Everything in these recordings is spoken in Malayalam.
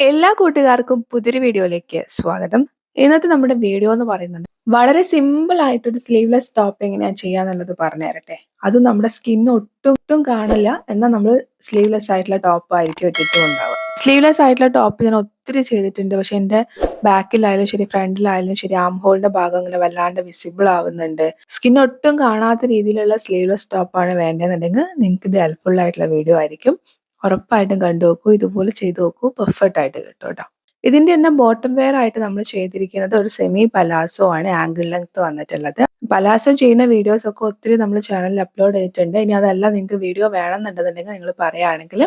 എല്ലാ കൂട്ടുകാർക്കും പുതിയൊരു വീഡിയോയിലേക്ക് സ്വാഗതം. ഇന്നത്തെ നമ്മുടെ വീഡിയോ എന്ന് പറയുന്നത് വളരെ സിമ്പിൾ ആയിട്ടൊരു സ്ലീവ്ലെസ് ടോപ്പ് എങ്ങനെയാ ചെയ്യാന്നുള്ളത് പറഞ്ഞു തരട്ടെ. അത് നമ്മുടെ സ്കിൻ ഒട്ടും കാണില്ല. എന്നാൽ നമ്മൾ സ്ലീവ്ലെസ് ആയിട്ടുള്ള ടോപ്പ് ആയിരിക്കും ഒറ്റയ്ക്കും ഉണ്ടാവുക. സ്ലീവ്ലെസ് ആയിട്ടുള്ള ടോപ്പ് ഞാൻ ഒത്തിരി ചെയ്തിട്ടുണ്ട്. പക്ഷെ എന്റെ ബാക്കിലായാലും ശരി ഫ്രണ്ടിലായാലും ശരി ആം ഹോളിന്റെ ഭാഗം വല്ലാണ്ട് വിസിബിൾ ആവുന്നുണ്ട്. സ്കിൻ ഒട്ടും കാണാത്ത രീതിയിലുള്ള സ്ലീവ്ലെസ് ടോപ്പാണ് വേണ്ടതെന്നുണ്ടെങ്കിൽ നിങ്ങൾക്ക് ഇത് ഹെൽപ്ഫുൾ ആയിട്ടുള്ള വീഡിയോ ആയിരിക്കും. ഉറപ്പായിട്ടും കണ്ടു നോക്കൂ. ഇതുപോലെ ചെയ്ത് നോക്കൂ. പെർഫെക്റ്റ് ആയിട്ട് കിട്ടും കേട്ടോ. ഇതിന്റെ തന്നെ ബോട്ടം വെയർ ആയിട്ട് നമ്മൾ ചെയ്തിരിക്കുന്നത് ഒരു സെമി പലാസോ ആണ്. ആംഗിൾ ലെങ്ത് വന്നിട്ടുള്ളത്. പലാസോ ചെയ്യുന്ന വീഡിയോസ് ഒക്കെ ഒത്തിരി നമ്മൾ ചാനലിൽ അപ്ലോഡ് ചെയ്തിട്ടുണ്ട്. ഇനി അതല്ല നിങ്ങൾക്ക് വീഡിയോ വേണമെന്നുണ്ടെന്നുണ്ടെങ്കിൽ നിങ്ങൾ പറയുകയാണെങ്കിൽ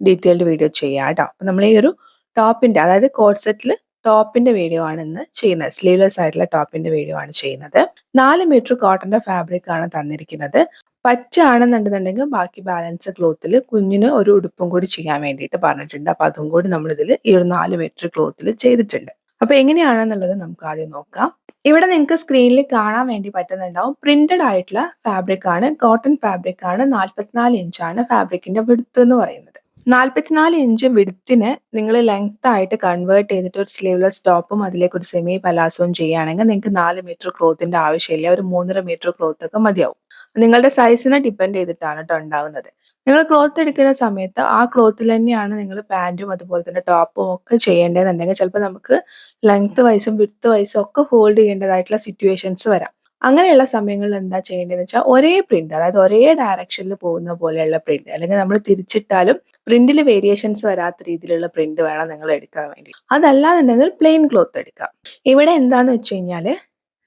ഡീറ്റെയിൽഡ് വീഡിയോ ചെയ്യാം കേട്ടോ. അപ്പൊ നമ്മൾ ഈ ഒരു ടോപ്പിന്റെ അതായത് കോഡ് സെറ്റിൽ ടോപ്പിന്റെ വീഡിയോ ആണ് ഇന്ന് ചെയ്യുന്നത്. സ്ലീവ്ലെസ് ആയിട്ടുള്ള ടോപ്പിന്റെ വീഡിയോ ആണ് ചെയ്യുന്നത്. നാല് മീറ്റർ കോട്ടന്റെ ഫാബ്രിക് ആണ് തന്നിരിക്കുന്നത്. പറ്റാണെന്നുണ്ടെന്നുണ്ടെങ്കിൽ ബാക്കി ബാലൻസ് ക്ലോത്തിൽ കുഞ്ഞിന് ഒരു ഉടുപ്പും കൂടി ചെയ്യാൻ വേണ്ടിയിട്ട് പറഞ്ഞിട്ടുണ്ട്. അപ്പൊ അതും കൂടി നമ്മൾ ഇതിൽ ഈ ഒരു നാല് മീറ്റർ ക്ലോത്തിൽ ചെയ്തിട്ടുണ്ട്. അപ്പൊ എങ്ങനെയാണെന്നുള്ളത് നമുക്ക് ആദ്യം നോക്കാം. ഇവിടെ നിങ്ങൾക്ക് സ്ക്രീനിൽ കാണാൻ വേണ്ടി പറ്റുന്നുണ്ടാവും. പ്രിന്റഡ് ആയിട്ടുള്ള ഫാബ്രിക് ആണ്. കോട്ടൺ ഫാബ്രിക് ആണ്. നാൽപ്പത്തിനാല് ഇഞ്ചാണ് ഫാബ്രിക്കിന്റെ വിടുത്ത് എന്ന് പറയുന്നത്. നാല്പത്തിനാല് ഇഞ്ച് വിടുത്തിന് നിങ്ങൾ ലെങ്ത് ആയിട്ട് കൺവേർട്ട് ചെയ്തിട്ട് ഒരു സ്ലീവ്ലെസ് ടോപ്പും അതിലേക്ക് ഒരു സെമി പലാസവും ചെയ്യുകയാണെങ്കിൽ നിങ്ങൾക്ക് നാല് മീറ്റർ ക്ലോത്തിന്റെ ആവശ്യമില്ല. ഒരു മൂന്നര മീറ്റർ ക്ലോത്ത് ഒക്കെ മതിയാവും. നിങ്ങളുടെ സൈസിനെ ഡിപ്പെൻഡ് ചെയ്തിട്ടാണ് കേട്ടോ ഉണ്ടാവുന്നത്. നിങ്ങൾ ക്ലോത്ത് എടുക്കുന്ന സമയത്ത് ആ ക്ലോത്തിൽ തന്നെയാണ് നിങ്ങൾ പാന്റും അതുപോലെ തന്നെ ടോപ്പും ഒക്കെ ചെയ്യേണ്ടതെന്നുണ്ടെങ്കിൽ ചിലപ്പോൾ നമുക്ക് ലെങ്ത് വൈസും വിത്ത് വൈസും ഒക്കെ ഹോൾഡ് ചെയ്യേണ്ടതായിട്ടുള്ള സിറ്റുവേഷൻസ് വരാം. അങ്ങനെയുള്ള സമയങ്ങളിൽ എന്താ ചെയ്യേണ്ടതെന്ന് വെച്ചാൽ ഒരേ പ്രിന്റ് അതായത് ഒരേ ഡയറക്ഷനിൽ പോകുന്ന പോലെയുള്ള പ്രിന്റ് അല്ലെങ്കിൽ നമ്മൾ തിരിച്ചിട്ടാലും പ്രിന്റിൽ വേരിയേഷൻസ് വരാത്ത രീതിയിലുള്ള പ്രിന്റ് വേണം നിങ്ങൾ എടുക്കാൻ വേണ്ടി. അതല്ലാന്നുണ്ടെങ്കിൽ പ്ലെയിൻ ക്ലോത്ത് എടുക്കാം. ഇവിടെ എന്താന്ന് വെച്ച് കഴിഞ്ഞാൽ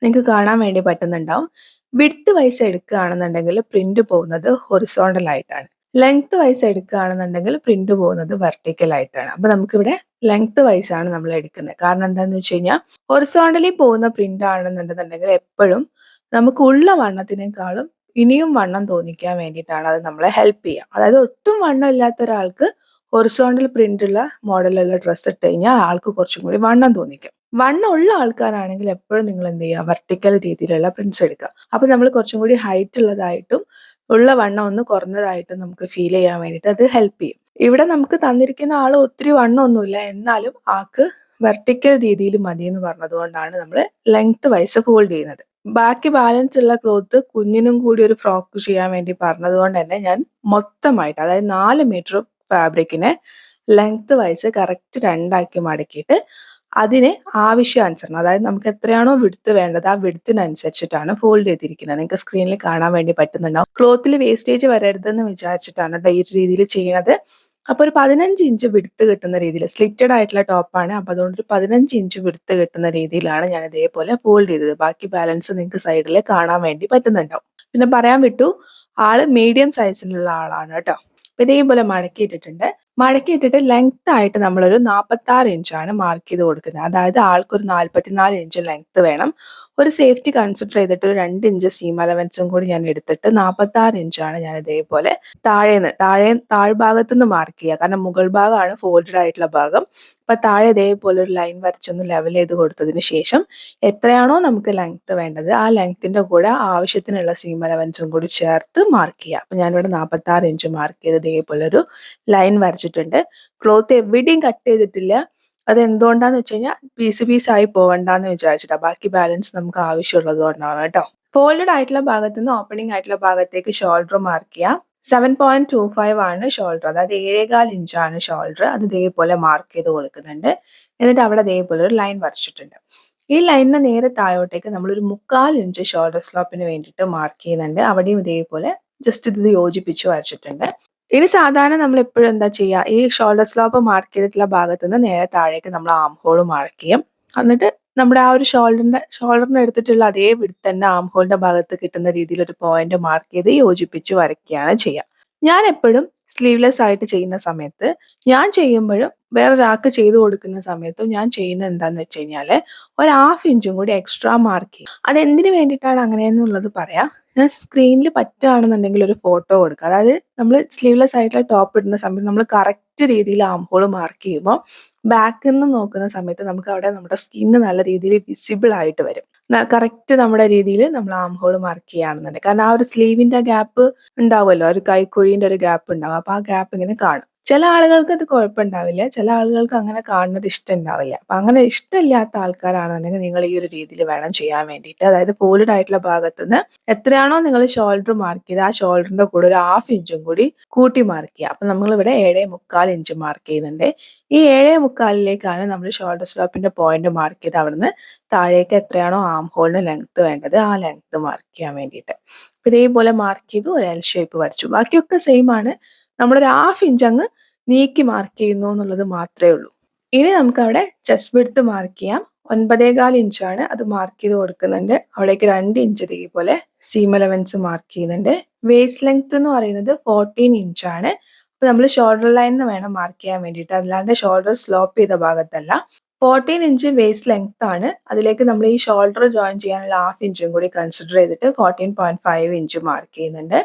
നിങ്ങൾക്ക് കാണാൻ വേണ്ടി പറ്റുന്നുണ്ടാവും വിഡ്ത്ത് വൈസ് എടുക്കുകയാണെന്നുണ്ടെങ്കിൽ പ്രിന്റ് പോകുന്നത് ഹൊറിസോണ്ടൽ ആയിട്ടാണ്. ലെങ്ത് വൈസ് എടുക്കുകയാണെന്നുണ്ടെങ്കിൽ പ്രിന്റ് പോകുന്നത് വെർട്ടിക്കൽ ആയിട്ടാണ്. അപ്പൊ നമുക്കിവിടെ ലെങ്ത് വൈസ് ആണ് നമ്മൾ എടുക്കുന്നത്. കാരണം എന്താണെന്ന് വെച്ച് കഴിഞ്ഞാൽ ഹൊറിസോണ്ടലി പോകുന്ന പ്രിന്റ് ആണെന്നുണ്ടെന്നുണ്ടെങ്കിൽ എപ്പോഴും നമുക്ക് ഉള്ള വണ്ണത്തിനേക്കാളും ഇനിയും വണ്ണം തോന്നിക്കാൻ വേണ്ടിയിട്ടാണ് അത് നമ്മളെ ഹെൽപ്പ് ചെയ്യുക. അതായത് ഒട്ടും വണ്ണം ഇല്ലാത്ത ഒരാൾക്ക് ഹൊറിസോണ്ടൽ പ്രിന്റ് ഉള്ള മോഡലുള്ള ഡ്രസ്സ് ഇട്ട് കഴിഞ്ഞാൽ ആൾക്ക് കുറച്ചും കൂടി വണ്ണം തോന്നിക്കും. വണ്ണം ഉള്ള ആൾക്കാരാണെങ്കിൽ എപ്പോഴും നിങ്ങൾ എന്ത് ചെയ്യുക? വെർട്ടിക്കൽ രീതിയിലുള്ള പ്രിന്റ്സ് എടുക്കുക. അപ്പൊ നമ്മൾ കുറച്ചും കൂടി ഹൈറ്റ് ഉള്ളതായിട്ടും ഉള്ള വണ്ണം ഒന്ന് കുറഞ്ഞതായിട്ട് നമുക്ക് ഫീൽ ചെയ്യാൻ വേണ്ടിയിട്ട് അത് ഹെൽപ്പ് ചെയ്യും. ഇവിടെ നമുക്ക് തന്നിരിക്കുന്ന ആൾ ഒത്തിരി വണ്ണമൊന്നുമില്ല എന്നാലും ആൾക്ക് വെർട്ടിക്കൽ രീതിയിൽ മതി എന്ന് പറഞ്ഞതുകൊണ്ടാണ് നമ്മൾ ലെങ്ത് വൈസ് ഹോൾഡ് ചെയ്യുന്നത്. ബാക്കി ബാലൻസ് ഉള്ള ക്ലോത്ത് കുഞ്ഞിനും കൂടി ഒരു ഫ്രോക്ക് ചെയ്യാൻ വേണ്ടി പറഞ്ഞതുകൊണ്ട് തന്നെ ഞാൻ മൊത്തമായിട്ട് അതായത് നാല് മീറ്റർ ഫാബ്രിക്കിനെ ലെങ്ത് വൈസ് കറക്റ്റ് രണ്ടാക്കി മടക്കിയിട്ട് അതിന് ആവശ്യാനുസരണം അതായത് നമുക്ക് എത്രയാണോ വിടുത്ത് വേണ്ടത് ആ വിടുത്തിനനുസരിച്ചിട്ടാണ് ഫോൾഡ് ചെയ്തിരിക്കുന്നത്. നിങ്ങൾക്ക് സ്ക്രീനിൽ കാണാൻ വേണ്ടി പറ്റുന്നുണ്ടാവും. ക്ലോത്തിൽ വേസ്റ്റേജ് വരരുതെന്ന് വിചാരിച്ചിട്ടാണ് കേട്ടോ ഈ രീതിയിൽ ചെയ്യുന്നത് അപ്പോൾ ഒരു പതിനഞ്ച് ഇഞ്ച് വിടുത്ത് കിട്ടുന്ന രീതിയിൽ സ്ലിറ്റഡ് ആയിട്ടുള്ള ടോപ്പാണ് അപ്പോൾ അതുകൊണ്ട് ഒരു പതിനഞ്ച് ഇഞ്ച് വിടുത്ത് കിട്ടുന്ന രീതിയിലാണ് ഞാൻ ഇതേപോലെ ഫോൾഡ് ചെയ്തത്. ബാക്കി ബാലൻസ് നിങ്ങൾക്ക് സൈഡിൽ കാണാൻ വേണ്ടി പറ്റുന്നുണ്ടാവും. പിന്നെ പറയാൻ വിട്ടു ആൾ മീഡിയം സൈസിലുള്ള ആളാണ് കേട്ടോ ഇതേപോലെ മടക്കിയിട്ടിട്ടുണ്ട്. മടക്കിയിട്ടിട്ട് ലെങ്ത് ആയിട്ട് നമ്മളൊരു നാൽപ്പത്തി ആറ് ഇഞ്ചാണ് മാർക്ക് ചെയ്ത് കൊടുക്കുന്നത്. അതായത് ആൾക്കൊരു നാൽപ്പത്തിനാല് ഇഞ്ച് ലെങ്ത് വേണം. ഒരു സേഫ്റ്റി കൺസിഡർ ചെയ്തിട്ട് ഒരു രണ്ട് ഇഞ്ച് സീം അലവൻസും കൂടി ഞാൻ എടുത്തിട്ട് നാൽപ്പത്തി ആറ് ഇഞ്ചാണ് ഞാൻ ഇതേപോലെ താഴേന്ന് താഴെ താഴ്ഭാഗത്തു നിന്ന് മാർക്ക് ചെയ്യുക. കാരണം മുകൾ ഭാഗമാണ് ഫോൾഡഡ് ആയിട്ടുള്ള ഭാഗം. അപ്പൊ താഴെ ഇതേപോലെ ഒരു ലൈൻ വരച്ചൊന്ന് ലെവൽ ചെയ്ത് കൊടുത്തതിന് ശേഷം എത്രയാണോ നമുക്ക് ലെങ്ത് വേണ്ടത് ആ ലെങ്ത്തിന്റെ കൂടെ ആവശ്യത്തിനുള്ള സീം അലവൻസും കൂടി ചേർത്ത് മാർക്ക് ചെയ്യുക. അപ്പൊ ഞാനിവിടെ നാൽപ്പത്തി ആറ് ഇഞ്ച് മാർക്ക് ചെയ്ത് ഇതേപോലെ ഒരു ലൈൻ വരച്ചിട്ടുണ്ട്. ക്ലോത്ത് എവിടെയും കട്ട് ചെയ്തിട്ടില്ല. അത് എന്തുകൊണ്ടാന്ന് വെച്ച് കഴിഞ്ഞാൽ പീസ് പീസ് ആയി പോവണ്ടെന്ന് വിചാരിച്ചിട്ടാ. ബാക്കി ബാലൻസ് നമുക്ക് ആവശ്യമുള്ളത് കൊണ്ടാണ് കേട്ടോ. ഫോൾഡഡ് ആയിട്ടുള്ള ഭാഗത്ത് നിന്ന് ഓപ്പണിംഗ് ആയിട്ടുള്ള ഭാഗത്തേക്ക് ഷോൾഡർ മാർക്ക് ചെയ്യാം. സെവൻ പോയിന്റ് ടു ഫൈവ് ആണ് ഷോൾഡർ അതായത് ഏഴേകാൽ ഇഞ്ചാണ് ഷോൾഡർ അത് ഇതേപോലെ മാർക്ക് ചെയ്ത് കൊടുക്കുന്നുണ്ട്. എന്നിട്ട് അവിടെ ഇതേപോലെ ഒരു ലൈൻ വരച്ചിട്ടുണ്ട്. ഈ ലൈനിന് നേരെ താഴോട്ടേക്ക് നമ്മൾ ഒരു മുക്കാൽ ഇഞ്ച് ഷോൾഡർ സ്ലോപ്പിന് വേണ്ടിയിട്ട് മാർക്ക് ചെയ്യുന്നുണ്ട്. അവിടെയും ഇതേപോലെ ജസ്റ്റ് ഇത് യോജിപ്പിച്ച് വരച്ചിട്ടുണ്ട്. ഇനി സാധാരണ നമ്മൾ എപ്പോഴും എന്താ ചെയ്യുക ഈ ഷോൾഡർ സ്ലോപ്പ് മാർക്ക് ചെയ്തിട്ടുള്ള ഭാഗത്ത് നിന്ന് നേരെ താഴേക്ക് നമ്മൾ ആം ഹോൾ മാർക്ക് ചെയ്യും. എന്നിട്ട് നമ്മുടെ ആ ഒരു ഷോൾഡറിന്റെ ഷോൾഡറിന് എടുത്തിട്ടുള്ള അതേ വിടുത്ത് തന്നെ ആം ഹോളിന്റെ ഭാഗത്ത് കിട്ടുന്ന രീതിയിൽ ഒരു പോയിന്റ് മാർക്ക് ചെയ്ത് യോജിപ്പിച്ച് വരയ്ക്കുകയാണ് ചെയ്യുക ഞാൻ എപ്പോഴും സ്ലീവ്ലെസ് ആയിട്ട് ചെയ്യുന്ന സമയത്ത് ഞാൻ ചെയ്യുമ്പോഴും വേറൊരാൾക്ക് ചെയ്തു കൊടുക്കുന്ന സമയത്തും ഞാൻ ചെയ്യുന്ന എന്താന്ന് വെച്ച് കഴിഞ്ഞാൽ ഒരു ഹാഫ് ഇഞ്ചും കൂടി എക്സ്ട്രാ മാർക്ക് ചെയ്യും. അത് എന്തിനു വേണ്ടിയിട്ടാണ് അങ്ങനെയെന്നുള്ളത് പറയാം? ഞാൻ സ്ക്രീനിൽ പറ്റുകയാണെന്നുണ്ടെങ്കിൽ ഒരു ഫോട്ടോ കൊടുക്കുക. അതായത് നമ്മൾ സ്ലീവ്ലെസ് ആയിട്ടുള്ള ടോപ്പ് ഇടുന്ന സമയത്ത് നമ്മൾ കറക്റ്റ് രീതിയിൽ ആം മാർക്ക് ചെയ്യുമ്പോൾ ബാക്കിൽ നിന്ന് നോക്കുന്ന സമയത്ത് നമുക്ക് അവിടെ നമ്മുടെ സ്കിന്ന് നല്ല രീതിയിൽ വിസിബിൾ ആയിട്ട് വരും. കറക്റ്റ് നമ്മുടെ രീതിയിൽ നമ്മൾ ആം ഹോൾ മാർക്ക് ചെയ്യുകയാണെന്നുണ്ടെങ്കിൽ. കാരണം ആ ഒരു സ്ലീവിന്റെ ഗ്യാപ്പ് ഉണ്ടാവുമല്ലോ. ഒരു കൈക്കുഴിന്റെ ഒരു ഗ്യാപ്പ് ഉണ്ടാവും. അപ്പൊ ആ ഗ്യാപ്പ് ഇങ്ങനെ കാണും. ചില ആളുകൾക്ക് അത് കുഴപ്പമുണ്ടാവില്ല. ചില ആളുകൾക്ക് അങ്ങനെ കാണുന്നത് ഇഷ്ടമുണ്ടാവില്ല. അപ്പൊ അങ്ങനെ ഇഷ്ടമില്ലാത്ത ആൾക്കാരാണെന്നുണ്ടെങ്കിൽ നിങ്ങൾ ഈ ഒരു രീതിയിൽ വേണം ചെയ്യാൻ വേണ്ടിയിട്ട്. അതായത് ഫോൾഡഡ് ആയിട്ടുള്ള ഭാഗത്തുനിന്ന് എത്രയാണോ നിങ്ങൾ ഷോൾഡർ മാർക്ക് ചെയ്ത് ആ ഷോൾഡറിന്റെ കൂടെ ഒരു ഹാഫ് ഇഞ്ചും കൂടി കൂട്ടി മാർക്ക് ചെയ്യുക. അപ്പൊ നമ്മളിവിടെ ഏഴേ മുക്കാൽ ഇഞ്ച് മാർക്ക് ചെയ്യുന്നുണ്ട്. ഈ ഏഴേ മുക്കാലിലേക്കാണ് നമ്മൾ ഷോൾഡർ സ്ലോപ്പിന്റെ പോയിന്റ് മാർക്ക് ചെയ്ത് അവിടുന്ന് താഴേക്ക് എത്രയാണോ ആം ഹോളിന് ലെങ്ത് വേണ്ടത് ആ ലെങ്ത് മാർക്ക് ചെയ്യാൻ വേണ്ടിയിട്ട്. ഇതേപോലെ മാർക്ക് ചെയ്തു ഒരു എൽ ഷേപ്പ് വരച്ചു. ബാക്കിയൊക്കെ സെയിം ആണ്. നമ്മളൊരു ഹാഫ് ഇഞ്ച് അങ്ങ് നീക്കി മാർക്ക് ചെയ്യുന്നു എന്നുള്ളത് മാത്രമേ ഉള്ളൂ. ഇനി നമുക്ക് അവിടെ ചെസ്റ്റ് വിടുത്ത് മാർക്ക് ചെയ്യാം. ഒൻപതേകാൽ ഇഞ്ചാണ് അത് മാർക്ക് ചെയ്ത് കൊടുക്കുന്നുണ്ട്. അവിടേക്ക് രണ്ട് ഇഞ്ച് ഇതേപോലെ സീം അലവൻസ് മാർക്ക് ചെയ്യുന്നുണ്ട്. വേസ്റ്റ് ലെങ്ത് എന്ന് പറയുന്നത് ഫോർട്ടീൻ ഇഞ്ചാണ് അപ്പൊ നമ്മൾ ഷോൾഡർ ലൈനിൽ വേണം മാർക്ക് ചെയ്യാൻ വേണ്ടിയിട്ട്. അല്ലാണ്ട് ഷോൾഡർ സ്ലോപ്പ് ചെയ്ത ഭാഗത്തല്ല. ഫോർട്ടീൻ ഇഞ്ച് വേസ്റ്റ് ലെങ്ത് ആണ്. അതിലേക്ക് നമ്മൾ ഈ ഷോൾഡർ ജോയിൻ ചെയ്യാനുള്ള ഹാഫ് ഇഞ്ചും കൂടി കൺസിഡർ ചെയ്തിട്ട് fourteen point five inch mark ചെയ്യുന്നുണ്ട്.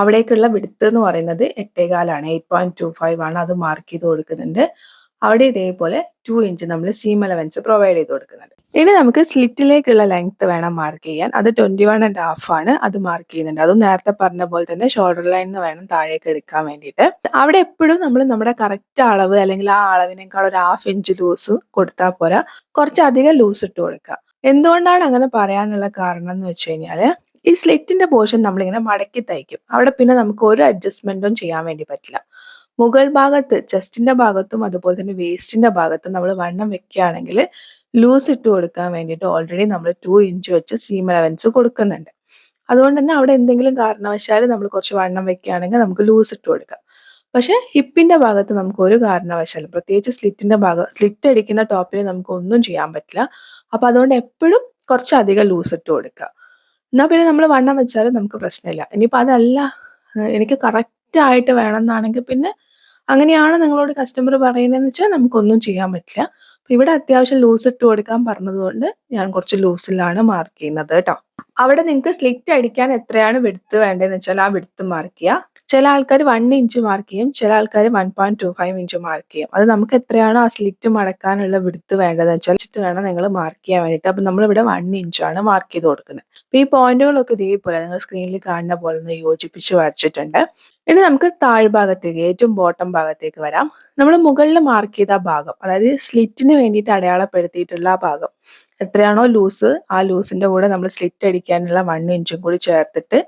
അവിടേക്കുള്ള വിടുത്ത് എന്ന് പറയുന്നത് എട്ടേകാലാണ് എയ്റ്റ് പോയിന്റ് ടു ഫൈവ് ആണ് അത് മാർക്ക് ചെയ്ത് കൊടുക്കുന്നുണ്ട്. അവിടെ ഇതേപോലെ ടു ഇഞ്ച് നമ്മൾ സീം അലവൻസ് പ്രൊവൈഡ് ചെയ്ത് കൊടുക്കുന്നുണ്ട്. ഇനി നമുക്ക് സ്ലിറ്റിലേക്കുള്ള ലെങ്ത് വേണം മാർക്ക് ചെയ്യാൻ. അത് ട്വന്റി വൺ ആൻഡ് ഹാഫ് ആണ് അത് മാർക്ക് ചെയ്യുന്നുണ്ട്. അതും നേരത്തെ പറഞ്ഞ പോലെ തന്നെ ഷോൾഡർ ലൈൻ എന്ന് വേണം താഴേക്ക് എടുക്കാൻ വേണ്ടിയിട്ട്. അവിടെ എപ്പോഴും നമ്മൾ നമ്മുടെ കറക്റ്റ് അളവ് അല്ലെങ്കിൽ ആ അളവിനേക്കാൾ ഒരു ഹാഫ് ഇഞ്ച് ലൂസ് കൊടുത്താൽ പോരാ. കുറച്ചധികം ലൂസ് ഇട്ട് കൊടുക്കുക. എന്തുകൊണ്ടാണ് അങ്ങനെ പറയാനുള്ള കാരണം എന്ന് വെച്ച് കഴിഞ്ഞാൽ ഈ സ്ലിറ്റിന്റെ പോർഷൻ നമ്മളിങ്ങനെ മടക്കി തയ്ക്കും. അവിടെ പിന്നെ നമുക്ക് ഒരു അഡ്ജസ്റ്റ്മെന്റും ചെയ്യാൻ വേണ്ടി പറ്റില്ല. മുകൾ ഭാഗത്ത് ചെസ്റ്റിന്റെ ഭാഗത്തും അതുപോലെ തന്നെ വേസ്റ്റിന്റെ ഭാഗത്തും നമ്മൾ വണ്ണം വെക്കുകയാണെങ്കിൽ ലൂസ് ഇട്ട് കൊടുക്കാൻ വേണ്ടിയിട്ട് ഓൾറെഡി നമ്മൾ ടു ഇഞ്ച് വെച്ച് സീം അലവൻസ് കൊടുക്കുന്നുണ്ട്. അതുകൊണ്ട് തന്നെ അവിടെ എന്തെങ്കിലും കാരണവശാൽ നമ്മൾ കുറച്ച് വണ്ണം വെക്കുകയാണെങ്കിൽ നമുക്ക് ലൂസ് ഇട്ട് കൊടുക്കാം. പക്ഷെ ഹിപ്പിന്റെ ഭാഗത്ത് നമുക്ക് ഒരു കാരണവശാലും പ്രത്യേകിച്ച് സ്ലിറ്റിന്റെ ഭാഗം സ്ലിറ്റ് അടിക്കുന്ന ടോപ്പിൽ നമുക്ക് ഒന്നും ചെയ്യാൻ പറ്റില്ല. അപ്പൊ അതുകൊണ്ട് എപ്പോഴും കുറച്ചധികം ലൂസ് ഇട്ട് കൊടുക്കുക. എന്നാൽ പിന്നെ നമ്മൾ വണ്ണം വെച്ചാലും നമുക്ക് പ്രശ്നമില്ല. ഇനിയിപ്പോൾ അതല്ല എനിക്ക് കറക്റ്റ് ആയിട്ട് വേണമെന്നാണെങ്കിൽ പിന്നെ അങ്ങനെയാണ് നിങ്ങളോട് കസ്റ്റമർ പറയുന്നതെന്ന് വെച്ചാൽ നമുക്കൊന്നും ചെയ്യാൻ പറ്റില്ല. അപ്പം ഇവിടെ അത്യാവശ്യം ലൂസ് ഇട്ട് കൊടുക്കാൻ പറഞ്ഞതുകൊണ്ട് ഞാൻ കുറച്ച് ലൂസിലാണ് മാർക്ക് ചെയ്യുന്നത് കേട്ടോ. അവിടെ നിങ്ങൾക്ക് സ്ലിറ്റ് അടിക്കാൻ എത്രയാണ് വിടുത്ത് വേണ്ടതെന്ന് വെച്ചാൽ ആ വിടുത്ത് മാർക്ക് ചെയ്യുക ചില ആൾക്കാർ വൺ ഇഞ്ച് മാർക്ക് ചെയ്യും ചില ആൾക്കാർ one point two five inch mark ചെയ്യും. അത് നമുക്ക് എത്രയാണോ ആ സ്ലിറ്റ് മടക്കാനുള്ള വിടുത്ത് വേണ്ടതെന്ന് വെച്ചാൽ വെച്ചിട്ട് വേണം നിങ്ങൾ മാർക്ക് ചെയ്യാൻ വേണ്ടിയിട്ട്. അപ്പം നമ്മളിവിടെ വൺ ഇഞ്ചാണ് മാർക്ക് ചെയ്ത് കൊടുക്കുന്നത്. അപ്പം ഈ പോയിന്റുകളൊക്കെ ഇതേപോലെ നിങ്ങൾ സ്ക്രീനിൽ കാണുന്ന പോലെ ഒന്ന് യോജിപ്പിച്ച് വരച്ചിട്ടുണ്ട്. ഇനി നമുക്ക് താഴ്ഭാഗത്തേക്ക് ഏറ്റവും ബോട്ടം ഭാഗത്തേക്ക് വരാം. നമ്മൾ മുകളിൽ മാർക്ക് ചെയ്ത ഭാഗം അതായത് സ്ലിറ്റിന് വേണ്ടിയിട്ട് അടയാളപ്പെടുത്തിയിട്ടുള്ള ആ ഭാഗം എത്രയാണോ ലൂസ് ആ ലൂസിന്റെ കൂടെ നമ്മൾ സ്ലിറ്റ് അടിക്കാനുള്ള വൺ ഇഞ്ചും കൂടി ചേർത്തിട്ട്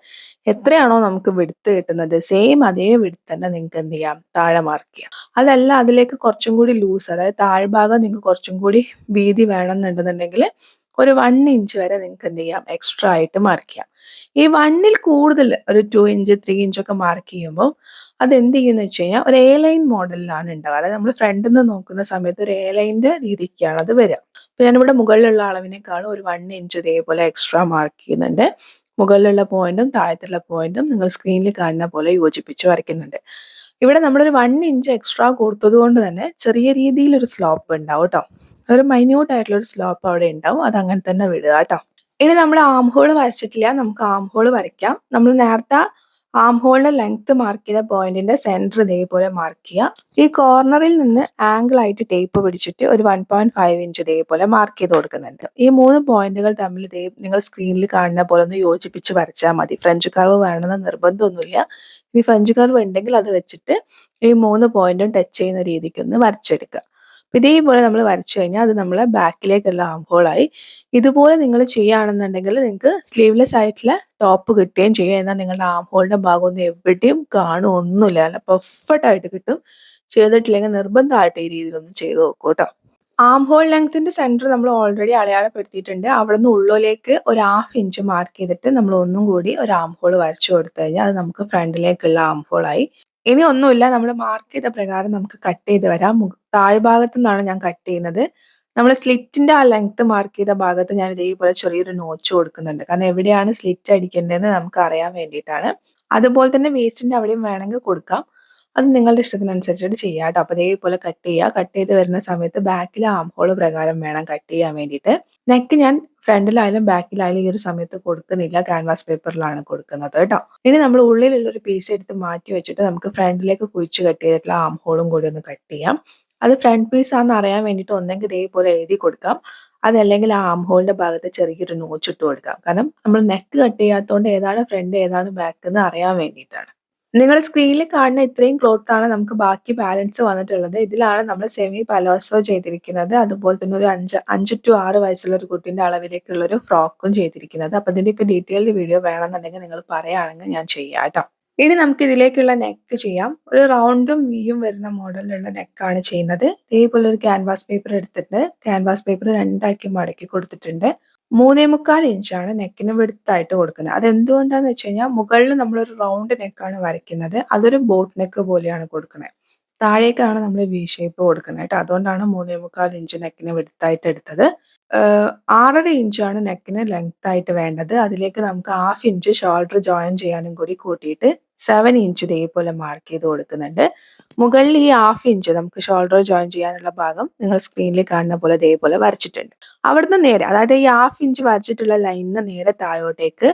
എത്രയാണോ നമുക്ക് വിടുത്ത് കിട്ടുന്നത് സെയിം അതേ വിടുത്ത് തന്നെ നിങ്ങൾക്ക് എന്ത് ചെയ്യാം? താഴെ മാർക്ക് ചെയ്യാം. അതല്ല അതിലേക്ക് കുറച്ചും കൂടി ലൂസ് അതായത് താഴ്ഭാഗം നിങ്ങൾക്ക് കുറച്ചും കൂടി വീതി വേണമെന്നുണ്ടെന്നുണ്ടെങ്കിൽ ഒരു വൺ ഇഞ്ച് വരെ നിങ്ങൾക്ക് എന്ത് ചെയ്യാം? എക്സ്ട്രാ ആയിട്ട് മാർക്ക് ചെയ്യാം. ഈ വണ്ണിൽ കൂടുതൽ ഒരു ടു ഇഞ്ച് ത്രീ ഇഞ്ച് ഒക്കെ മാർക്ക് ചെയ്യുമ്പോൾ അത് എന്ത് ചെയ്യുന്ന വെച്ച് കഴിഞ്ഞാൽ ഒരു എ ലൈൻ മോഡലിലാണ് ഉണ്ടാവുക. അതായത് നമ്മൾ ഫ്രണ്ടിൽ നിന്ന് നോക്കുന്ന സമയത്ത് ഒരു എ ലൈന്റെ രീതിക്കാണ് അത് വരിക. അപ്പൊ ഞാനിവിടെ മുകളിലുള്ള അളവിനേക്കാളും ഒരു വൺ ഇഞ്ച് ഇതേപോലെ എക്സ്ട്രാ മാർക്ക് ചെയ്യുന്നുണ്ട്. മുകളിലുള്ള പോയിന്റും താഴത്തുള്ള പോയിന്റും നിങ്ങൾ സ്ക്രീനിൽ കാണുന്ന പോലെ യോജിപ്പിച്ച് വരയ്ക്കുന്നുണ്ട്. ഇവിടെ നമ്മളൊരു വൺ ഇഞ്ച് എക്സ്ട്രാ കൊടുത്തത് കൊണ്ട് തന്നെ ചെറിയ രീതിയിലൊരു സ്ലോപ്പ് ഉണ്ടാവും കേട്ടോ ഒരു മൈന്യൂട്ട് ആയിട്ടുള്ള ഒരു സ്ലോപ്പ് അവിടെ ഉണ്ടാവും. അത് അങ്ങനെ തന്നെ വിടുക കേട്ടോ ഇനി നമ്മൾ ആം ഹോൾ വരച്ചിട്ടില്ല. നമുക്ക് ആം ഹോൾ വരയ്ക്കാം. നമ്മൾ നേരത്തെ ആം ഹോളിന്റെ ലെങ്ത് മാർക്ക് ചെയ്ത പോയിന്റിന്റെ സെന്റർ ഇതേപോലെ മാർക്ക് ചെയ്യുക. ഈ കോർണറിൽ നിന്ന് ആംഗിൾ ആയിട്ട് ടേപ്പ് പിടിച്ചിട്ട് ഒരു വൺ പോയിന്റ് ഫൈവ് ഇഞ്ച് ഇതേപോലെ മാർക്ക് ചെയ്ത് കൊടുക്കുന്നുണ്ട്. ഈ മൂന്ന് പോയിന്റുകൾ തമ്മിൽ ഇതേ നിങ്ങൾ സ്ക്രീനിൽ കാണുന്ന പോലെ ഒന്ന് യോജിപ്പിച്ച് വരച്ചാൽ മതി. ഫ്രഞ്ച് കർവ് വേണമെന്ന് നിർബന്ധമൊന്നുമില്ല. ഇനി ഫ്രഞ്ച് കർവ് ഉണ്ടെങ്കിൽ അത് വെച്ചിട്ട് ഈ മൂന്ന് പോയിന്റും ടച്ച് ചെയ്യുന്ന രീതിക്ക് ഒന്ന് വരച്ചെടുക്കുക. ഇതേപോലെ നമ്മൾ വരച്ചു കഴിഞ്ഞാൽ അത് നമ്മളെ ബാക്കിലേക്കുള്ള ആം ഹോളായി ഇതുപോലെ നിങ്ങൾ ചെയ്യുകയാണെന്നുണ്ടെങ്കിൽ നിങ്ങൾക്ക് സ്ലീവ്ലെസ് ആയിട്ടുള്ള ടോപ്പ് കിട്ടുകയും ചെയ്യും. എന്നാൽ നിങ്ങളുടെ ആം ഹോളിന്റെ ഭാഗം ഒന്നും എവിടെയും കാണുമൊന്നുമില്ല നല്ല പെർഫെക്റ്റ് ആയിട്ട് കിട്ടും. ചെയ്തിട്ടില്ലെങ്കിൽ നിർബന്ധമായിട്ട് ഈ രീതിയിലൊന്ന് ചെയ്ത് നോക്കൂ കേട്ടോ. ആം ഹോൾ ലെങ്ത്തിന്റെ സെന്റർ നമ്മൾ ഓൾറെഡി അടയാളപ്പെടുത്തിയിട്ടുണ്ട്. അവിടെ നിന്ന് ഉള്ളിലേക്ക് ഒരു ഹാഫ് ഇഞ്ച് മാർക്ക് ചെയ്തിട്ട് നമ്മൾ ഒന്നും കൂടി ഒരു ആം ഹോൾ വരച്ചു കൊടുത്തു കഴിഞ്ഞാൽ അത് നമുക്ക് ഫ്രണ്ടിലേക്കുള്ള ആം ഹോളായി ഇനി ഒന്നുമില്ല. നമ്മൾ മാർക്ക് ചെയ്ത പ്രകാരം നമുക്ക് കട്ട് ചെയ്ത് വരാം. താഴ്ഭാഗത്തു നിന്നാണ് ഞാൻ കട്ട് ചെയ്യുന്നത്. നമ്മൾ സ്ലിറ്റിന്റെ ആ ലെങ്ത് മാർക്ക് ചെയ്ത ഭാഗത്ത് ഞാൻ ഇതേപോലെ ചെറിയൊരു നോച്ച് കൊടുക്കുന്നുണ്ട്. കാരണം എവിടെയാണ് സ്ലിറ്റ് അടിക്കേണ്ടതെന്ന് നമുക്ക് അറിയാൻ വേണ്ടിയിട്ടാണ്. അതുപോലെ തന്നെ വേസ്റ്റിന്റെ അവിടെയും വേണമെങ്കിൽ കൊടുക്കാം. അത് നിങ്ങളുടെ ഇഷ്ടത്തിനനുസരിച്ചിട്ട് ചെയ്യാം കേട്ടോ. അപ്പോൾ ഇതേപോലെ കട്ട് ചെയ്യുക കട്ട് ചെയ്ത് വരുന്ന സമയത്ത് ബാക്കിൽ ആം ഹോൾ പ്രകാരം വേണം കട്ട് ചെയ്യാൻ വേണ്ടിയിട്ട്. നെക്ക് ഞാൻ ഫ്രണ്ടിലായാലും ബാക്കിലായാലും ഈ ഒരു സമയത്ത് കൊടുക്കുന്നില്ല. ക്യാൻവാസ് പേപ്പറിലാണ് കൊടുക്കുന്നത് കേട്ടോ. ഇനി നമ്മൾ ഉള്ളിലുള്ള ഒരു പീസ് എടുത്ത് മാറ്റി വെച്ചിട്ട് നമുക്ക് ഫ്രണ്ടിലേക്ക് കുഴിച്ച് കട്ട് ചെയ്തിട്ടുള്ള ആം ഹോളും കൂടി ഒന്ന് കട്ട് ചെയ്യാം. അത് ഫ്രണ്ട് പീസ് ആണെന്ന് അറിയാൻ വേണ്ടിയിട്ട് ഒന്നെങ്കിൽ ഇതേപോലെ എഴുതി കൊടുക്കാം. അതല്ലെങ്കിൽ ആ ആം ഹോളിന്റെ ഭാഗത്ത് ചെറിയൊരു നോച്ച് ഇട്ട് കൊടുക്കാം. കാരണം നമ്മൾ നെക്ക് കട്ട് ചെയ്യാത്തതുകൊണ്ട് ഏതാണ് ഫ്രണ്ട് ഏതാണ് ബാക്ക് എന്ന് അറിയാൻ വേണ്ടിയിട്ടാണ്. നിങ്ങൾ സ്ക്രീനിൽ കാണുന്ന ഇത്രയും ക്ലോത്ത് ആണ് നമുക്ക് ബാക്കി ബാലൻസ് വന്നിട്ടുള്ളത്. ഇതിലാണ് നമ്മൾ സെമി പലോസോ ചെയ്തിരിക്കുന്നത്. അതുപോലെ തന്നെ ഒരു 5 5 ടു ആറ് വയസ്സുള്ള ഒരു കുട്ടീന്റെ അളവിലേക്കുള്ള ഒരു ഫ്രോക്കും ചെയ്തിരിക്കുന്നത്. അപ്പൊ ഇതിന്റെയൊക്കെ ഡീറ്റെയിൽഡ് വീഡിയോ വേണമെന്നുണ്ടെങ്കിൽ നിങ്ങൾ പറയുകയാണെങ്കിൽ ഞാൻ ചെയ്യാം കേട്ടോ ഇനി നമുക്ക് ഇതിലേക്കുള്ള നെക്ക് ചെയ്യാം. ഒരു റൗണ്ടും വിയും വരുന്ന മോഡലിലുള്ള നെക്കാണ് ചെയ്യുന്നത്. ഇതേപോലെ ഒരു ക്യാൻവാസ് പേപ്പർ എടുത്തിട്ട് ക്യാൻവാസ് പേപ്പർ രണ്ടാക്കി മടക്കി കൊടുത്തിട്ടുണ്ട്. മൂന്നേ മുക്കാൽ ഇഞ്ചാണ് നെക്കിന് വെടുത്തായിട്ട് കൊടുക്കുന്നത്. അത് എന്തുകൊണ്ടാന്ന് വെച്ച് കഴിഞ്ഞാൽ മുകളിൽ നമ്മളൊരു റൗണ്ട് നെക്കാണ് വരയ്ക്കുന്നത്. അതൊരു ബോട്ട് നെക്ക് പോലെയാണ് കൊടുക്കുന്നത്. താഴേക്കാണ് നമ്മൾ വി ഷേപ്പ് കൊടുക്കുന്നത് കേട്ടോ. അതുകൊണ്ടാണ് മൂന്നേ മുക്കാൽ ഇഞ്ച് നെക്കിന് വെടുത്തായിട്ട് എടുത്തത്. 6 ഇഞ്ചാണ് നെക്കിന് ലെങ്ത് ആയിട്ട് വേണ്ടത്. അതിലേക്ക് നമുക്ക് ഹാഫ് ഇഞ്ച് ഷോൾഡർ ജോയിൻ ചെയ്യാനും കൂടി കൂട്ടിയിട്ട് 7 ഇഞ്ച് ഇതേപോലെ മാർക്ക് ചെയ്ത് കൊടുക്കുന്നുണ്ട്. മുകളിൽ ഈ ഹാഫ് ഇഞ്ച് നമുക്ക് ഷോൾഡർ ജോയിൻ ചെയ്യാനുള്ള ഭാഗം നിങ്ങൾ സ്ക്രീനിൽ കാണുന്ന പോലെ ഇതേപോലെ വരച്ചിട്ടുണ്ട്. അവിടുന്ന് നേരെ അതായത് ഈ ഹാഫ് ഇഞ്ച് വരച്ചിട്ടുള്ള ലൈനിന് നേരെ താഴോട്ടേക്ക്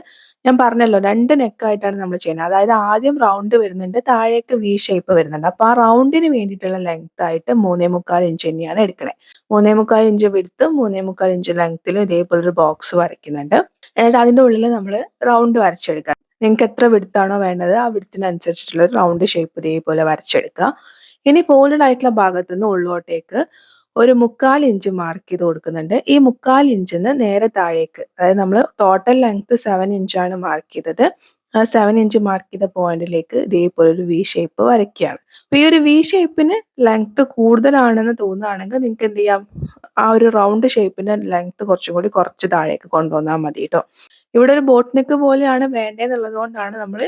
ഞാൻ പറഞ്ഞല്ലോ രണ്ട് നെക്കായിട്ടാണ് നമ്മൾ ചെയ്യുന്നത്. അതായത് ആദ്യം റൗണ്ട് വരുന്നുണ്ട്. താഴേക്ക് വി ഷേപ്പ് വരുന്നുണ്ട്. അപ്പൊ ആ റൗണ്ടിന് വേണ്ടിയിട്ടുള്ള ലെങ്ത് ആയിട്ട് മൂന്നേ മുക്കാൽ ഇഞ്ച് തന്നെയാണ് എടുക്കണേ. മൂന്നേ മുക്കാൽ ഇഞ്ച് വിടുത്തും മൂന്നേ മുക്കാൽ ഇഞ്ച് ലെങ്ത്തിലും ഇതേപോലെ ഒരു ബോക്സ് വരയ്ക്കുന്നുണ്ട്. എന്നിട്ട് അതിന്റെ ഉള്ളിൽ നമ്മൾ റൗണ്ട് വരച്ചെടുക്കുക. നിങ്ങൾക്ക് എത്ര വിടുത്താണോ വേണ്ടത് ആ വിടുത്തിനനുസരിച്ചിട്ടുള്ള ഒരു റൗണ്ട് ഷേപ്പ് ഇതേപോലെ വരച്ചെടുക്കുക. ഇനി ഫോൾഡഡ് ആയിട്ടുള്ള ഭാഗത്തു നിന്ന് ഉള്ളോട്ടേക്ക് ഒരു 1/4 ഇഞ്ച് മാർക്ക് ചെയ്ത് കൊടുക്കുന്നുണ്ട്. ഈ 1/4 ഇഞ്ചിന്ന് നേരെ താഴേക്ക് അതായത് നമ്മൾ ടോട്ടൽ ലെങ്ത് സെവൻ ഇഞ്ചാണ് മാർക്ക് ചെയ്തത്. ആ സെവൻ ഇഞ്ച് മാർക്ക് ചെയ്ത പോയിന്റിലേക്ക് ഇതേപോലെ ഒരു വി ഷേപ്പ് വരയ്ക്കുകയാണ്. അപ്പൊ ഈ ഒരു വി ഷേപ്പിന് ലെങ്ത് കൂടുതലാണെന്ന് തോന്നുകയാണെങ്കിൽ നിങ്ങൾക്ക് എന്ത് ചെയ്യാം ആ ഒരു റൗണ്ട് ഷേപ്പിന്റെ ലെങ്ത് കുറച്ചും കൂടി കുറച്ച് താഴേക്ക് കൊണ്ടുവന്നാൽ മതി കേട്ടോ ഇവിടെ ഒരു ബോട്ട് നെക്ക് പോലെയാണ് വേണ്ടേന്നുള്ളത് കൊണ്ടാണ് നമ്മൾ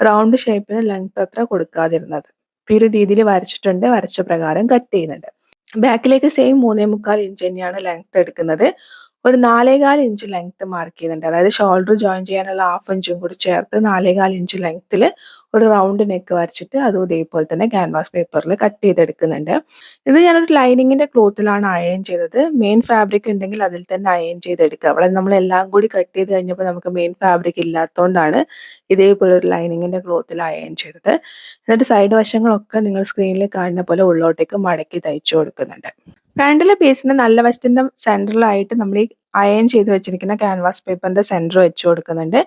റൗണ്ട് ഷേപ്പിന് ലെങ്ത് അത്ര കൊടുക്കാതിരുന്നത്. ഈ ഒരു രീതിയിൽ വരച്ചിട്ടുണ്ട്. വരച്ച പ്രകാരം കട്ട് ചെയ്യുന്നുണ്ട്. ബാക്കിലേക്ക് സെയിം മൂന്നേ മുക്കാൽ ഇഞ്ച് തന്നെയാണ് ലെങ്ത് എടുക്കുന്നത്. ഒരു 4 1/4 ഇഞ്ച് ലെങ്ത് മാർക്ക് ചെയ്യുന്നുണ്ട്. അതായത് ഷോൾഡർ ജോയിൻ ചെയ്യാനുള്ള ഹാഫ് ഇഞ്ചും കൂടി ചേർത്ത് 4 1/4 ഇഞ്ച് ലെങ്ത്തിൽ ഒരു റൗണ്ട് നെക്ക് വരച്ചിട്ട് അതും ഇതേപോലെ തന്നെ ക്യാൻവാസ് പേപ്പറിൽ കട്ട് ചെയ്തെടുക്കുന്നുണ്ട്. ഇത് ഞാനൊരു ലൈനിങ്ങിന്റെ ക്ലോത്തിലാണ് അയൺ ചെയ്തത്. മെയിൻ ഫാബ്രിക് ഉണ്ടെങ്കിൽ അതിൽ തന്നെ അയൺ ചെയ്തെടുക്കുക. അവിടെ നമ്മൾ എല്ലാം കൂടി കട്ട് ചെയ്ത് കഴിഞ്ഞപ്പോൾ നമുക്ക് മെയിൻ ഫാബ്രിക് ഇല്ലാത്തതുകൊണ്ടാണ് ഇതേപോലെ ഒരു ലൈനിങ്ങിന്റെ ക്ലോത്തിൽ അയൺ ചെയ്തത്. എന്നിട്ട് സൈഡ് വശങ്ങളൊക്കെ നിങ്ങൾ സ്ക്രീനിൽ കാണുന്ന പോലെ ഉള്ളോട്ടേക്ക് മടക്കി തയ്ച്ചു കൊടുക്കുന്നുണ്ട്. ഫ്രണ്ടിലെ പീസിന്റെ നല്ല വശത്തിന്റെ സെന്ററിലായിട്ട് നമ്മൾ ഈ അയൺ ചെയ്ത് വെച്ചിരിക്കുന്ന ക്യാൻവാസ് പേപ്പറിന്റെ സെന്റർ വെച്ച് കൊടുക്കുന്നുണ്ട്.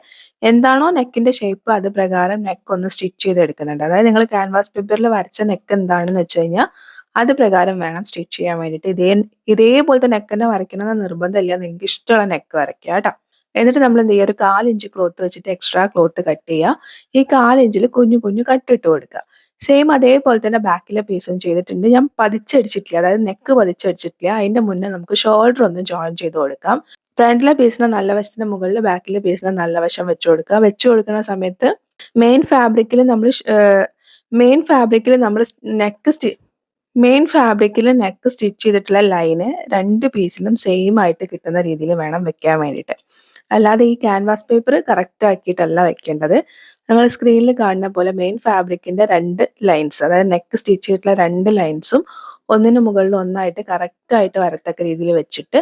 എന്താണോ നെക്കിന്റെ ഷേപ്പ് അത് പ്രകാരം നെക്ക് ഒന്ന് സ്റ്റിച്ച് ചെയ്തെടുക്കുന്നുണ്ട്. അതായത് നിങ്ങൾ ക്യാൻവാസ് പേപ്പറിൽ വരച്ച നെക്ക് എന്താണെന്ന് വെച്ച് കഴിഞ്ഞാൽ അത് പ്രകാരം വേണം സ്റ്റിച്ച് ചെയ്യാൻ വേണ്ടിയിട്ട്. ഇതേ ഇതേപോലത്തെ നെക്ക് തന്നെ വരയ്ക്കണമെന്ന് നിർബന്ധമില്ല. നിങ്ങൾക്ക് ഇഷ്ടമുള്ള നെക്ക് വരയ്ക്കുക കേട്ടോ. എന്നിട്ട് നമ്മൾ എന്ത് ചെയ്യുക ഒരു 1/4 ഇഞ്ച് ക്ലോത്ത് വെച്ചിട്ട് എക്സ്ട്രാ ക്ലോത്ത് കട്ട് ചെയ്യുക. ഈ 1/4 ഇഞ്ചിൽ കുഞ്ഞു കുഞ്ഞു കട്ടിട്ട് കൊടുക്കുക. സെയിം അതേപോലെ തന്നെ ബാക്കിലെ പീസും ചെയ്തിട്ടുണ്ട്. ഞാൻ പതിച്ചടിച്ചിട്ടില്ല. അതായത് നെക്ക് പതിച്ചടിച്ചിട്ടില്ല. അതിന്റെ മുന്നേ നമുക്ക് ഷോൾഡർ ഒന്ന് ജോയിൻ ചെയ്ത് കൊടുക്കാം. ഫ്രണ്ടിലെ പീസിന് നല്ല വശത്തിന് മുകളിൽ ബാക്കിലെ പീസിന് നല്ല വശം വെച്ച് കൊടുക്കുക. വെച്ച് കൊടുക്കുന്ന സമയത്ത് മെയിൻ ഫാബ്രിക്കിൽ നമ്മൾ മെയിൻ ഫാബ്രിക്കിൽ നമ്മൾ നെക്ക് സ്റ്റി മെയിൻ ഫാബ്രിക്കിൽ നെക്ക് സ്റ്റിച്ച് ചെയ്തിട്ടുള്ള ലൈന് രണ്ട് പീസിലും സെയിം ആയിട്ട് കിട്ടുന്ന രീതിയിൽ വേണം വെക്കാൻ വേണ്ടിയിട്ട്. അല്ലാതെ ഈ ക്യാൻവാസ് പേപ്പർ കറക്റ്റ് ആക്കിയിട്ടല്ല വെക്കേണ്ടത്. നിങ്ങൾ സ്ക്രീനിൽ കാണുന്ന പോലെ മെയിൻ ഫാബ്രിക്കിന്റെ രണ്ട് ലൈൻസ് അതായത് നെക്ക് സ്റ്റിച്ച് ചെയ്തിട്ടുള്ള രണ്ട് ലൈൻസും ഒന്നിന് മുകളിൽ ഒന്നായിട്ട് കറക്റ്റ് ആയിട്ട് വരത്തക്ക രീതിയിൽ വെച്ചിട്ട്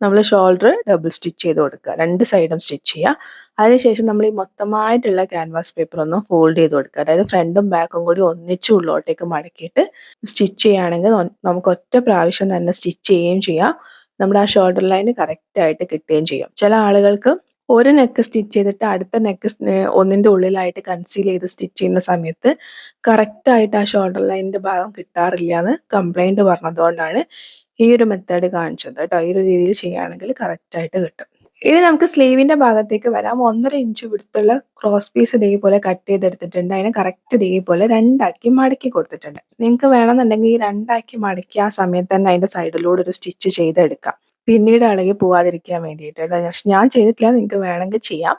നമ്മൾ ഷോൾഡർ ഡബിൾ സ്റ്റിച്ച് ചെയ്ത് കൊടുക്കുക. രണ്ട് സൈഡും സ്റ്റിച്ച് ചെയ്യുക. അതിനുശേഷം നമ്മൾ ഈ മൊത്തമായിട്ടുള്ള ക്യാൻവാസ് പേപ്പർ ഒന്ന് ഫോൾഡ് ചെയ്ത് കൊടുക്കുക. അതായത് ഫ്രണ്ടും ബാക്കും കൂടി ഒന്നിച്ച് ഉള്ളോട്ടേക്ക് മടക്കിയിട്ട് സ്റ്റിച്ച് ചെയ്യുകയാണെങ്കിൽ നമുക്ക് ഒറ്റ പ്രാവശ്യം തന്നെ സ്റ്റിച്ച് ചെയ്യുകയും ചെയ്യാം. നമ്മുടെ ആ ഷോൾഡർ ലൈൻ കറക്റ്റ് ആയിട്ട് കിട്ടുകയും ചെയ്യാം ചില ആളുകൾക്ക് ഒരു നെക്ക് സ്റ്റിച്ച് ചെയ്തിട്ട് അടുത്ത നെക്ക് ഒന്നിന്റെ ഉള്ളിലായിട്ട് കൺസീൽ ചെയ്ത് സ്റ്റിച്ച് ചെയ്യുന്ന സമയത്ത് കറക്റ്റ് ആയിട്ട് ആ ഷോൾഡർ ലൈനിന്റെ ഭാഗം കിട്ടാറില്ല എന്ന് കംപ്ലൈന്റ് പറഞ്ഞതുകൊണ്ടാണ് ഈ ഒരു മെത്തേഡ് കാണിച്ചത് കേട്ടോ. ഈ ഒരു രീതിയിൽ ചെയ്യുകയാണെങ്കിൽ കറക്റ്റ് ആയിട്ട് കിട്ടും. ഇനി നമുക്ക് സ്ലീവിന്റെ ഭാഗത്തേക്ക് വരാം. 1 1/2 ഇഞ്ച് വിടുത്തുള്ള ക്രോസ് പീസ് ഇതേപോലെ കട്ട് ചെയ്തെടുത്തിട്ടുണ്ട്. അതിനെ കറക്റ്റ് ഇതേപോലെ രണ്ടാക്കി മടക്കി കൊടുത്തിട്ടുണ്ട്. നിങ്ങൾക്ക് വേണമെന്നുണ്ടെങ്കിൽ ഈ രണ്ടാക്കി മടക്കി ആ സമയത്ത് തന്നെ അതിന്റെ സൈഡിലൂടെ ഒരു സ്റ്റിച്ച് ചെയ്തെടുക്കാം. പിന്നീട് ഇളകി പോവാതിരിക്കാൻ വേണ്ടിയിട്ട് പക്ഷെ ഞാൻ ചെയ്തിട്ടില്ല. നിങ്ങൾക്ക് വേണമെങ്കിൽ ചെയ്യാം.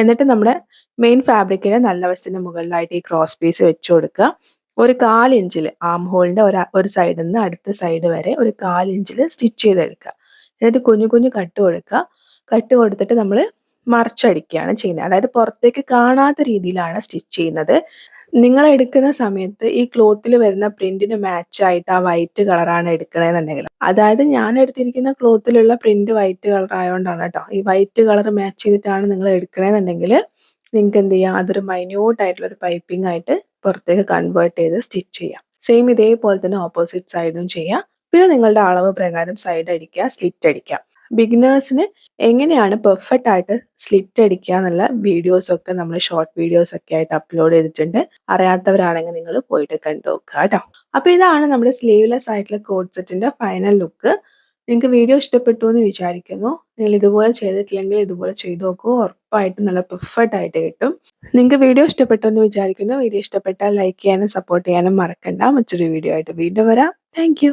എന്നിട്ട് നമ്മുടെ മെയിൻ ഫാബ്രിക്കിന് നല്ല വശത്തിന്റെ മുകളിലായിട്ട് ഈ ക്രോസ് പീസ് വെച്ച് കൊടുക്കുക. ഒരു 1/4 ഇഞ്ചിൽ ആം ഹോളിന്റെ ഒരു ഒരു സൈഡിൽ നിന്ന് അടുത്ത സൈഡ് വരെ ഒരു 1/4 ഇഞ്ചിൽ സ്റ്റിച്ച് ചെയ്തെടുക്കുക. എന്നിട്ട് കുഞ്ഞു കുഞ്ഞു കട്ട് കൊടുക്കുക. കട്ട് കൊടുത്തിട്ട് നമ്മൾ മറിച്ചടിക്കുകയാണ് ചെയ്യുന്നത്. അതായത് പുറത്തേക്ക് കാണാത്ത രീതിയിലാണ് സ്റ്റിച്ച് ചെയ്യുന്നത്. നിങ്ങൾ എടുക്കുന്ന സമയത്ത് ഈ ക്ലോത്തിൽ വരുന്ന പ്രിന്റിന് മാച്ച് ആയിട്ട് ആ വൈറ്റ് കളറാണ് എടുക്കണേന്നുണ്ടെങ്കിൽ അതായത് ഞാൻ എടുത്തിരിക്കുന്ന ക്ലോത്തിലുള്ള പ്രിന്റ് വൈറ്റ് കളർ ആയതുകൊണ്ടാണ് കേട്ടോ. ഈ വൈറ്റ് കളർ മാച്ച് ചെയ്തിട്ടാണ് നിങ്ങൾ എടുക്കണേന്നുണ്ടെങ്കിൽ നിങ്ങൾക്ക് എന്ത് ചെയ്യാം അതൊരു മൈന്യൂട്ട് ആയിട്ടുള്ള ഒരു പൈപ്പിംഗ് ആയിട്ട് പുറത്തേക്ക് കൺവേർട്ട് ചെയ്ത് സ്റ്റിച്ച് ചെയ്യാം. സെയിം ഇതേപോലെ തന്നെ ഓപ്പോസിറ്റ് സൈഡും ചെയ്യാം. പിന്നെ നിങ്ങളുടെ അളവ് പ്രകാരം സൈഡ് അടിക്കുക, സ്ലിറ്റ് അടിക്കുക. ബിഗിനേഴ്സിന് എങ്ങനെയാണ് പെർഫെക്റ്റ് ആയിട്ട് സ്ലിറ്റ് അടിക്കുക എന്നുള്ള വീഡിയോസ് ഒക്കെ നമ്മൾ ഷോർട്ട് വീഡിയോസ് ഒക്കെ ആയിട്ട് അപ്ലോഡ് ചെയ്തിട്ടുണ്ട്. അറിയാത്തവരാണെങ്കിൽ നിങ്ങൾ പോയിട്ട് കണ്ടു നോക്കുക കേട്ടോ. അപ്പോൾ ഇതാണ് നമ്മുടെ സ്ലീവ്ലെസ് ആയിട്ടുള്ള കോഡ് സെറ്റിന്റെ ഫൈനൽ ലുക്ക് നിങ്ങൾക്ക് വീഡിയോ ഇഷ്ടപ്പെട്ടു എന്ന് വിചാരിക്കുന്നു. നിങ്ങൾ ഇതുപോലെ ചെയ്തിട്ടില്ലെങ്കിൽ ഇതുപോലെ ചെയ്തു നോക്കൂ. ഉറപ്പായിട്ടും നല്ല പെർഫെക്റ്റ് ആയിട്ട് കിട്ടും. നിങ്ങൾക്ക് വീഡിയോ ഇഷ്ടപ്പെട്ടു എന്ന് വിചാരിക്കുന്നു. വീഡിയോ ഇഷ്ടപ്പെട്ടാൽ ലൈക്ക് ചെയ്യാനും സപ്പോർട്ട് ചെയ്യാനും മറക്കണ്ട. മറ്റൊരു വീഡിയോ ആയിട്ട് വീണ്ടും വരാം. താങ്ക്